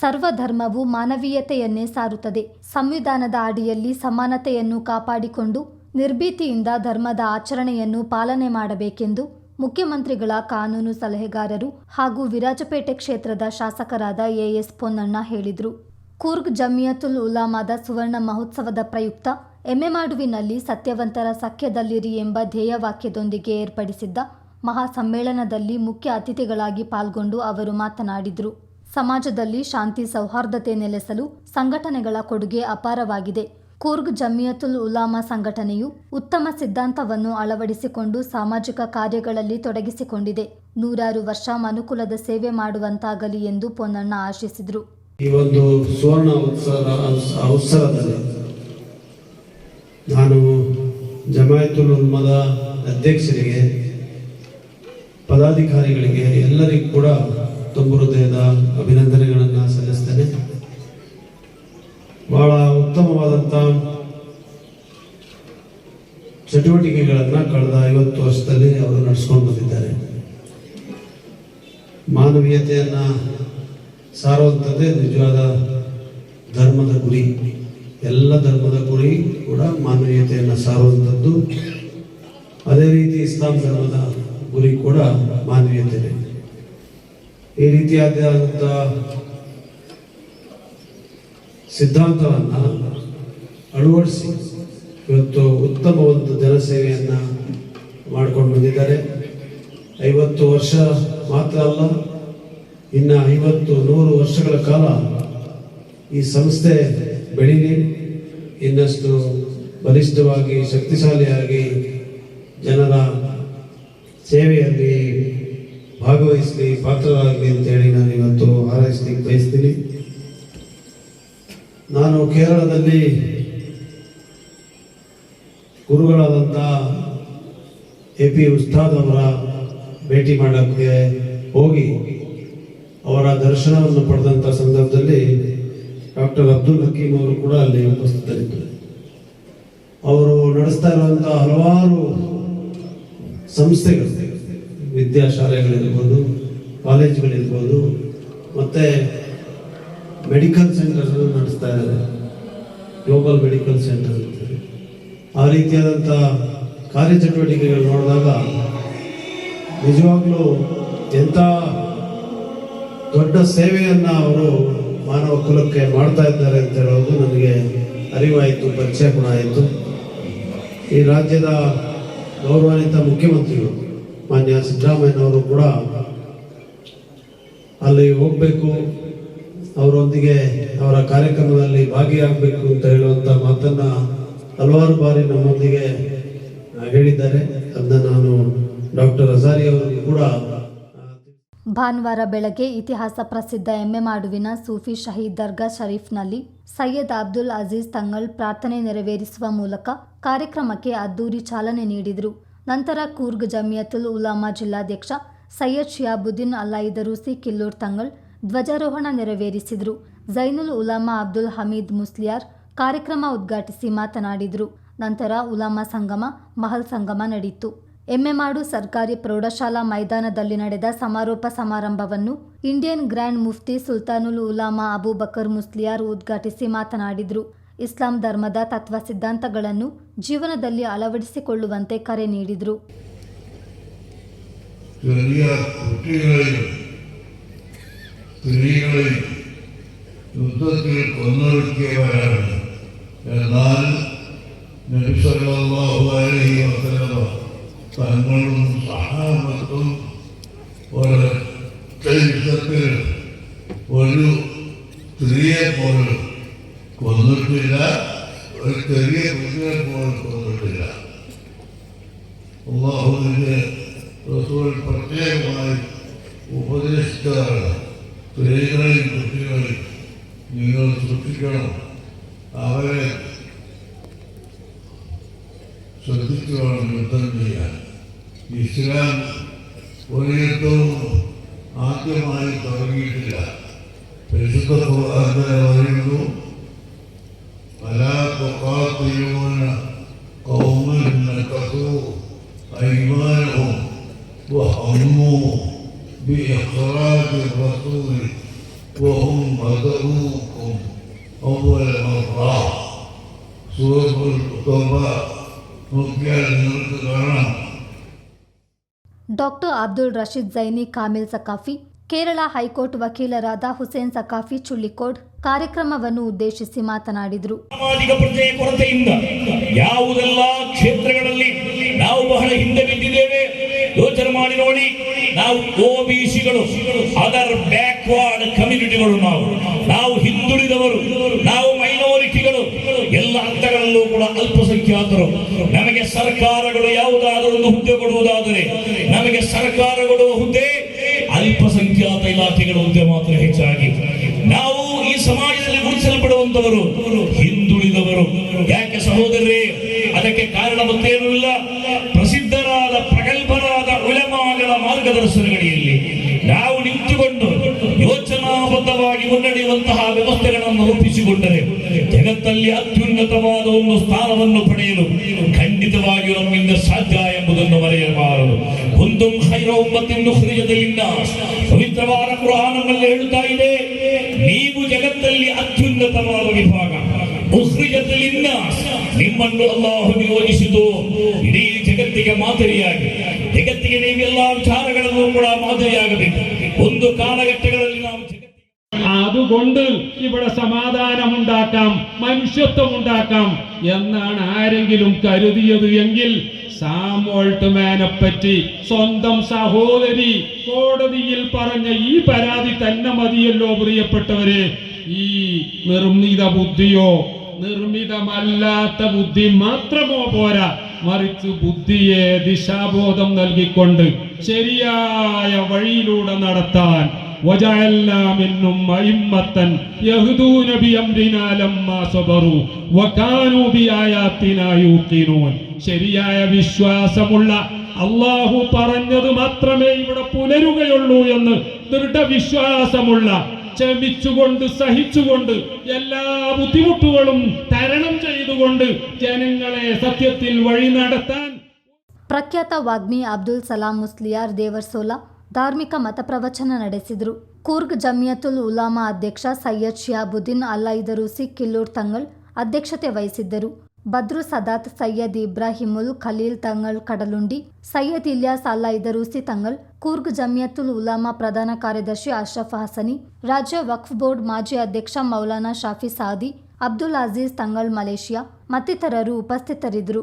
ಸರ್ವಧರ್ಮವು ಮಾನವೀಯತೆಯನ್ನೇ ಸಾರುತ್ತದೆ. ಸಂವಿಧಾನದ ಅಡಿಯಲ್ಲಿ ಸಮಾನತೆಯನ್ನು ಕಾಪಾಡಿಕೊಂಡು ನಿರ್ಭೀತಿಯಿಂದ ಧರ್ಮದ ಆಚರಣೆಯನ್ನು ಪಾಲನೆ ಮಾಡಬೇಕೆಂದು ಮುಖ್ಯಮಂತ್ರಿಗಳ ಕಾನೂನು ಸಲಹೆಗಾರರು ಹಾಗೂ ವಿರಾಜಪೇಟೆ ಕ್ಷೇತ್ರದ ಶಾಸಕರಾದ ಎಎಸ್ ಪೊನ್ನಣ್ಣ ಹೇಳಿದರು. ಕೂರ್ಗ್ ಜಮಿಯತುಲ್ ಉಲಾಮಾದ ಸುವರ್ಣ ಮಹೋತ್ಸವದ ಪ್ರಯುಕ್ತ ಎಮ್ಮೆಮಾಡುವಿನಲ್ಲಿ ಸತ್ಯವಂತರ ಸಖ್ಯದಲ್ಲಿರಿ ಎಂಬ ಧ್ಯೇಯವಾಕ್ಯದೊಂದಿಗೆ ಏರ್ಪಡಿಸಿದ್ದ ಮಹಾಸಮ್ಮೇಳನದಲ್ಲಿ ಮುಖ್ಯ ಅತಿಥಿಗಳಾಗಿ ಪಾಲ್ಗೊಂಡು ಅವರು ಮಾತನಾಡಿದರು. ಸಮಾಜದಲ್ಲಿ ಶಾಂತಿ ಸೌಹಾರ್ದತೆ ನೆಲೆಸಲು ಸಂಘಟನೆಗಳ ಕೊಡುಗೆ ಅಪಾರವಾಗಿದೆ. ಕೂರ್ಗ್ ಜಮಿಯತುಲ್ ಉಲಾಮಾ ಸಂಘಟನೆಯು ಉತ್ತಮ ಸಿದ್ಧಾಂತವನ್ನು ಅಳವಡಿಸಿಕೊಂಡು ಸಾಮಾಜಿಕ ಕಾರ್ಯಗಳಲ್ಲಿ ತೊಡಗಿಸಿಕೊಂಡಿದೆ. ನೂರಾರು ವರ್ಷ ಮನುಕುಲದ ಸೇವೆ ಮಾಡುವಂತಾಗಲಿ ಎಂದು ಪೊನ್ನಣ್ಣ ಆಶಿಸಿದರು. ಈ ಒಂದು ಸುವರ್ಣ ಅವಸರದಲ್ಲಿ ನಾನು ಜಮಾಯತುಲ್ ಉಲ್ಮದ ಅಧ್ಯಕ್ಷರಿಗೆ, ಪದಾಧಿಕಾರಿಗಳಿಗೆ, ಎಲ್ಲರಿಗೂ ಕೂಡ ತುಂಬ ಹೃದಯದ ಅಭಿನಂದನೆಗಳನ್ನು ಸಲ್ಲಿಸ್ತೇನೆ. ಬಹಳ ಉತ್ತಮವಾದಂಥ ಚಟುವಟಿಕೆಗಳನ್ನು ಕಳೆದ ಐವತ್ತು ವರ್ಷದಲ್ಲಿ ಅವರು ನಡೆಸ್ಕೊಂಡು ಬಂದಿದ್ದಾರೆ. ಮಾನವೀಯತೆಯನ್ನು ಸಾರುವಂಥದ್ದೇ ನಿಜವಾದ ಧರ್ಮದ ಗುರಿ. ಎಲ್ಲ ಧರ್ಮದ ಗುರಿ ಕೂಡ ಮಾನವೀಯತೆಯನ್ನು ಸಾರುವಂಥದ್ದು. ಅದೇ ರೀತಿ ಇಸ್ಲಾಂ ಧರ್ಮದ ಗುರಿ ಕೂಡ ಮಾನವೀಯತೆ ಈ ರೀತಿಯಾದಂಥ ಸಿದ್ಧಾಂತವನ್ನು ಅಳವಡಿಸಿ ಇವತ್ತು ಉತ್ತಮ ಒಂದು ಜನಸೇವೆಯನ್ನು ಮಾಡ್ಕೊಂಡು ಬಂದಿದ್ದಾರೆ. ಐವತ್ತು ವರ್ಷ ಮಾತ್ರ ಅಲ್ಲ, ಇನ್ನು ಐವತ್ತು ನೂರು ವರ್ಷಗಳ ಕಾಲ ಈ ಸಂಸ್ಥೆ ಬೆಳೀಲಿ. ಇನ್ನಷ್ಟು ಬಲಿಷ್ಠವಾಗಿ ಶಕ್ತಿಶಾಲಿಯಾಗಿ ಜನರ ಸೇವೆಯಲ್ಲಿ ಭಾಗವಹಿಸಲಿ, ಪಾತ್ರರಾಗಲಿ ಅಂತೇಳಿ ನಾನು ಇವತ್ತು ಹಾರೈಸಲಿಕ್ಕೆ ಬಯಸ್ತೀನಿ. ನಾನು ಕೇರಳದಲ್ಲಿ ಗುರುಗಳಾದಂಥ ಎ ಪಿ ಉಸ್ತಾದ್ ಅವರ ಭೇಟಿ ಮಾಡೋಕ್ಕೆ ಹೋಗಿ ಅವರ ದರ್ಶನವನ್ನು ಪಡೆದಂಥ ಸಂದರ್ಭದಲ್ಲಿ ಡಾಕ್ಟರ್ ಅಬ್ದುಲ್ ಹಕೀಮ್ ಅವರು ಕೂಡ ಅಲ್ಲಿ ಉಪಸ್ಥಿತರಿದ್ದರು. ಅವರು ನಡೆಸ್ತಾ ಇರುವಂಥ ಹಲವಾರು ಸಂಸ್ಥೆಗಳು ವಿದ್ಯಾಶಾಲೆಗಳಿರ್ಬೋದು, ಕಾಲೇಜ್ಗಳಿರ್ಬೋದು, ಮತ್ತು ಮೆಡಿಕಲ್ ಸೆಂಟರ್ ನಡೆಸ್ತಾ ಇದ್ದಾರೆ ಗ್ಲೋಬಲ್ ಮೆಡಿಕಲ್ ಸೆಂಟರ್ ಅಂತೇಳಿ. ಆ ರೀತಿಯಾದಂಥ ಕಾರ್ಯಚಟುವಟಿಕೆಗಳು ನೋಡಿದಾಗ ನಿಜವಾಗ್ಲೂ ಎಂಥ ದೊಡ್ಡ ಸೇವೆಯನ್ನು ಅವರು ಮಾನವ ಕುಲಕ್ಕೆ ಮಾಡ್ತಾ ಇದ್ದಾರೆ ಅಂತ ಹೇಳೋದು ನನಗೆ ಅರಿವಾಯಿತು, ಪರಿಚಯ ಕೂಡ ಆಯಿತು ಈ ರಾಜ್ಯದ ಗೌರವಾನ್ವಿತ ಮುಖ್ಯಮಂತ್ರಿಗಳು ಮಾನ್ಯ ಸಿದ್ದರಾಮಯ್ಯನವರು ಕೂಡ ಅಲ್ಲಿ ಹೋಗಬೇಕು. ಅವರೊಂದಿಗೆ ಅವರ ಕಾರ್ಯಕ್ರಮದಲ್ಲಿ ಭಾಗಿಯಾಗಬೇಕು ಅಂತ ಹೇಳುವಂತ ಮಾತನ್ನ ಹಲವಾರು ಬಾರಿ ನಮ್ಮೊಂದಿಗೆ ಹೇಳಿದ್ದಾರೆ. ಅದನ್ನ ನಾನು ಡಾಕ್ಟರ್ ಅಜಾರಿ ಅವರಿಗೂ ಕೂಡ ಭಾನುವಾರ ಬೆಳಗ್ಗೆ ಇತಿಹಾಸ ಪ್ರಸಿದ್ಧ ಎಮ್ಮೆಮಾಡುವಿನ ಸೂಫಿ ಶಹೀದ್ ದರ್ಗಾ ಶರೀಫ್ನಲ್ಲಿ ಸೈಯದ್ ಅಬ್ದುಲ್ ಅಜೀಜ್ ತಂಗಳ್ ಪ್ರಾರ್ಥನೆ ನೆರವೇರಿಸುವ ಮೂಲಕ ಕಾರ್ಯಕ್ರಮಕ್ಕೆ ಅದ್ದೂರಿ ಚಾಲನೆ ನೀಡಿದರು. ನಂತರ ಕೂರ್ಗ್ ಜಮಿಯತುಲ್ ಉಲಾಮಾ ಜಿಲ್ಲಾಧ್ಯಕ್ಷ ಸೈಯದ್ ಶಿಯಾಬುದ್ದೀನ್ ಅಲ್ಲಾಯಿದರೂಸಿ ಕಿಲ್ಲೂರ್ ತಂಗಳ್ ಧ್ವಜಾರೋಹಣ ನೆರವೇರಿಸಿದರು. ಜೈನುಲ್ ಉಲಾಮಾ ಅಬ್ದುಲ್ ಹಮೀದ್ ಮುಸ್ಲಿಯಾರ್ ಕಾರ್ಯಕ್ರಮ ಉದ್ಘಾಟಿಸಿ ಮಾತನಾಡಿದರು. ನಂತರ ಉಲಾಮಾ ಸಂಗಮ, ಮಹಲ್ ಸಂಗಮ ನಡೆಯಿತು. ಎಮ್ಮೆಮಾಡು ಸರ್ಕಾರಿ ಪ್ರೌಢಶಾಲಾ ಮೈದಾನದಲ್ಲಿ ನಡೆದ ಸಮಾರೋಪ ಸಮಾರಂಭವನ್ನು ಇಂಡಿಯನ್ ಗ್ರ್ಯಾಂಡ್ ಮುಫ್ತಿ ಸುಲ್ತಾನುಲ್ ಉಲಾಮಾ ಅಬೂಬಕರ್ ಮುಸ್ಲಿಯಾರ್ ಉದ್ಘಾಟಿಸಿ ಮಾತನಾಡಿದರು. ಇಸ್ಲಾಂ ಧರ್ಮದ ತತ್ವ ಸಿದ್ಧಾಂತಗಳನ್ನು ಜೀವನದಲ್ಲಿ ಅಳವಡಿಸಿಕೊಳ್ಳುವಂತೆ ಕರೆ ನೀಡಿದರು ചെറിയ കുട്ടികളെയും സ്ത്രീകളെയും യുദ്ധത്തിൽ കൊന്നൊടുക്കിയവരാണ് എന്നാൽ നബിസല്ലാഹു അലൈഹി വസല്ലമ തങ്ങളും സഹാബത്തും ഒരൊറ്റ യുദ്ധത്തിൽ ഒരു സ്ത്രീയെ പോലും കൊന്നിട്ടില്ല ഒരു ചെറിയ കുട്ടിയെ പോലും തോന്നിട്ടില്ല. അള്ളാഹുവിന്റെ റസൂൽ പ്രത്യേകമായി ഉപദേശിച്ചതാണ്. സ്ത്രീകളെയും കുട്ടികളെയും നിങ്ങൾ സൂക്ഷിക്കണം അവരെ ശ്രദ്ധിച്ചു വേണം യുദ്ധം ചെയ്യാൻ. ഇസ്ലാം ഒരു യുദ്ധവും ആദ്യമായി തുടങ്ങിയിട്ടില്ല. പരിശുദ്ധ പറയുന്നു فلا تقاطعون قوما نكثوا أيمانهم وهموا بإخراج الرسول وهم بدأوكم أول مرة. سورة التوبة doctor Abdul Rasheed Zaini Kamil Saqafi Kerala high court ವಕೀಲರಾದ ಹುಸೇನ್ ಸಕಾಫಿ ಚುಳ್ಳಿಕೋಡ್ ಕಾರ್ಯಕ್ರಮವನ್ನು ಉದ್ದೇಶಿಸಿ ಮಾತನಾಡಿದರು. ಸಾಮಾಜಿಕ ಪ್ರಜೆಯ ಕೊರತೆಯಿಂದ ಯಾವುದೆಲ್ಲ ಕ್ಷೇತ್ರಗಳಲ್ಲಿ ನಾವು ಬಹಳ ಹಿಂದೆ ಬಿದ್ದಿದ್ದೇವೆ, ಯೋಚನೆ ಮಾಡಿ ನೋಡಿ, ನಾವು ಓಬಿಸಿಗಳು ಅದರ್ ಬ್ಯಾಕ್ವರ್ಡ್ ಕಮ್ಯುನಿಟಿಗಳು ನಾವು. ನಾವು ಹಿಂದುಳಿದವರು, ನಾವು ಮೈನಾರಿಟಿಗಳು ಎಲ್ಲ ಹಂತಗಳಲ್ಲೂ ಕೂಡ ಅಲ್ಪಸಂಖ್ಯಾತರು. ನಮಗೆ ಸರ್ಕಾರಗಳು ಯಾವುದಾದರೂ ಒಂದು ಹುದ್ದೆ ಕೊಡುವುದಾದರೆ, ನಮಗೆ ಸರ್ಕಾರಗಳು ಹುದ್ದೆ, ಅಲ್ಪಸಂಖ್ಯಾತ ಇಲಾಖೆಗಳ ಹುದ್ದೆ ಮಾತ್ರ ಹೆಚ್ಚಾಗಿ. ಗುರುತಿಸಲ್ಪಡುವಂತವರು ಹಿಂದುಳಿದವರು. ಯಾಕೆ ಸಹೋದರರೇ? ಅದಕ್ಕೆ ಕಾರಣ ಮತ್ತೇನೂ ಇಲ್ಲ. ಪ್ರಸಿದ್ಧರಾದ, ಪ್ರಗಲ್ಭರಾದ ಉಲಮಾಗಳ ಮಾರ್ಗದರ್ಶನಗಳಿಯಲ್ಲಿ ನಾವು ನಿಂತುಕೊಂಡು ಯೋಚನಾಬದ್ಧವಾಗಿ ಮುನ್ನಡೆಯುವಂತಹ ವ್ಯವಸ್ಥೆಗಳನ್ನು ರೂಪಿಸಿಕೊಂಡರೆ ಜಗತ್ತಲ್ಲಿ ಅತ್ಯುನ್ನತವಾದ ಒಂದು ಸ್ಥಾನವನ್ನು ಪಡೆಯಲು ಖಂಡಿತವಾಗಿಯೂ ನಮ್ಮಿಂದ ಸಾಧ್ಯ ಎಂಬುದನ್ನು ಮರೆಯಬಾರದು. ಒಂದು ಹೃದಯದಲ್ಲಿ ಹೃದಯದಲ್ಲಿಂದ ಪವಿತ್ರವಾದ ಕುರಾನದಲ್ಲಿ ಹೇಳುತ್ತಾ ಇದೆ ನೀವು ಜಗತ್ತಲ್ಲಿ ಅತ್ಯುನ್ನತವಾದ ವಿಭಾಗ ನಿಮ್ಮನ್ನು ಅಲ್ಲಾಹು ನಿಯೋಜಿಸಿತು ಇಡೀ ಜಗತ್ತಿಗೆ ಮಾದರಿಯಾಗಿ ಜಗತ್ತಿಗೆ ನೀವೆಲ್ಲ ವಿಚಾರಗಳನ್ನು ಕೂಡ ಮಾದರಿಯಾಗಬೇಕು ಒಂದು ಕಾಲಘಟ್ಟಗಳಲ್ಲಿ ನಾವು അതുകൊണ്ട് ഇവിടെ സമാധാനം ഉണ്ടാക്കാം മനുഷ്യത്വം ഉണ്ടാക്കാം എന്നാണ് ആരെങ്കിലും കരുതിയത് എങ്കിൽ സാം ഓൾട്ട്മാനെ പറ്റി സ്വന്തം സഹോദരി കോടതിയിൽ പറഞ്ഞ ഈ പരാതി തന്നെ മതിയല്ലോ പ്രിയപ്പെട്ടവരെ. ഈ നിർമ്മിത ബുദ്ധിയോ നിർമ്മിതമല്ലാത്ത ബുദ്ധി മാത്രമോ പോരാ. മറിച്ച് ബുദ്ധിയെ ദിശാബോധം നൽകിക്കൊണ്ട് ശരിയായ വഴിയിലൂടെ നടത്താൻ وجعلنا منهم أئمة يهدون بأمرنا لما صبروا وكانوا بآياتنا يوقنون. ശരിയായ വിശ്വാസമുള്ള അള്ളാഹു പറഞ്ഞത് മാത്രമേ ഇവിടെ പുലരുകയുള്ളൂ എന്ന് ദൃഢവിശ്വാസമുള്ള ക്ഷമിച്ചുകൊണ്ട് സഹിച്ചുകൊണ്ട് എല്ലാ ബുദ്ധിമുട്ടുകളും തരണം ചെയ്തുകൊണ്ട് ജനങ്ങളെ സത്യത്തിൽ വഴി നടത്താൻ പ്രഖ്യാത വാഗ്മി അബ്ദുൽ സലാം മുസ്ലിയാർ ദേവർസോല ಧಾರ್ಮಿಕ ಮತ ಪ್ರವಚನ ನಡೆಸಿದರು. ಕೂರ್ಗ್ ಜಮಿಯತುಲ್ ಉಲಾಮಾ ಅಧ್ಯಕ್ಷ ಸೈಯದ್ ಶಿಯಾಬುದ್ದೀನ್ ಅಲ್ಲೈದರೂಸಿ ಕಿಲ್ಲೂರ್ ತಂಗಳ್ ಅಧ್ಯಕ್ಷತೆ ವಹಿಸಿದ್ದರು. ಬದ್ರು ಸದಾತ್, ಸೈಯದ್ ಇಬ್ರಾಹಿಮುಲ್ ಖಲೀಲ್ ತಂಗಳ್ ಕಡಲುಂಡಿ, ಸೈಯದ್ ಇಲ್ಯಾಸ್ ಅಲ್ಲೈದರೂಸಿ ತಂಗಳ್ ಕೂರ್ಗ್ ಜಮಿಯತುಲ್ ಉಲಾಮಾ ಪ್ರಧಾನ ಕಾರ್ಯದರ್ಶಿ ಅಶ್ರಫ್ ಹಸನಿ, ರಾಜ್ಯ ವಕ್ಫ್ ಬೋರ್ಡ್ ಮಾಜಿ ಅಧ್ಯಕ್ಷ ಮೌಲಾನಾ ಶಾಫಿ ಸಾದಿ, ಅಬ್ದುಲ್ ಅಜೀಜ್ ತಂಗಳ್ ಮಲೇಷಿಯಾ ಮತ್ತಿತರರು ಉಪಸ್ಥಿತರಿದ್ದರು